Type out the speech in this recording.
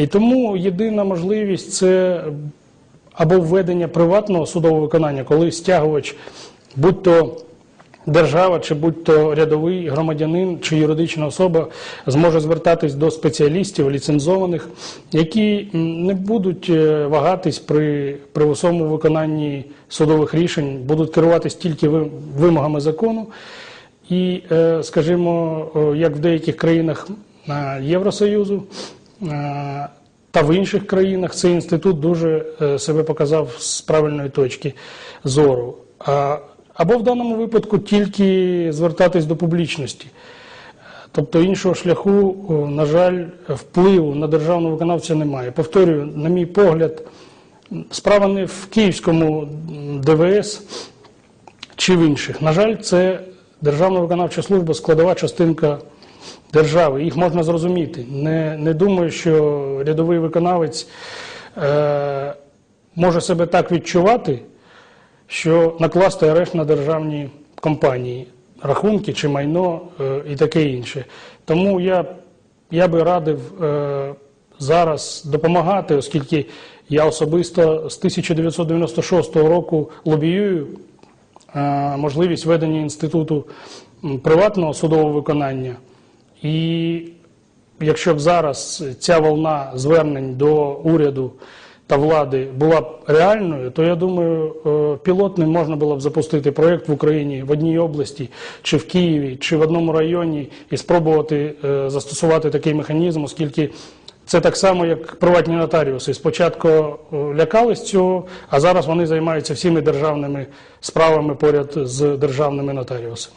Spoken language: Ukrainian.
І тому єдина можливість це або введення приватного судового виконання, коли стягувач, будь то держава, чи будь то рядовий громадянин чи юридична особа, зможе звертатись до спеціалістів ліцензованих, які не будуть е, вагатись при примусовому виконанні судових рішень, будуть керуватись тільки вимогами закону. І, е, скажімо, як в деяких країнах Євросоюзу та в інших країнах цей інститут дуже е, себе показав з правильної точки зору. Або в даному випадку тільки звертатись до публічності. Тобто іншого шляху, на жаль, впливу на державного виконавця немає. Повторюю, на мій погляд, справа не в київському ДВС чи в інших. На жаль, це Державна виконавча служба складова частинка держави. Їх можна зрозуміти. Не, не думаю, що рядовий виконавець е, може себе так відчувати, що накласти арешт на державні компанії, рахунки чи майно е, і таке інше. Тому я, я би радив е, зараз допомагати, оскільки я особисто з 1996 року лобіюю е, можливість ведення інституту приватного судового виконання. І якщо б зараз ця волна звернень до уряду та влади була б реальною, то я думаю, е, пілотним можна було б запустити проєкт в Україні в одній області, чи в Києві, чи в одному районі, і спробувати е, застосувати такий механізм, оскільки це так само, як приватні нотаріуси. Спочатку е, лякались цього, а зараз вони займаються всіми державними справами поряд з державними нотаріусами.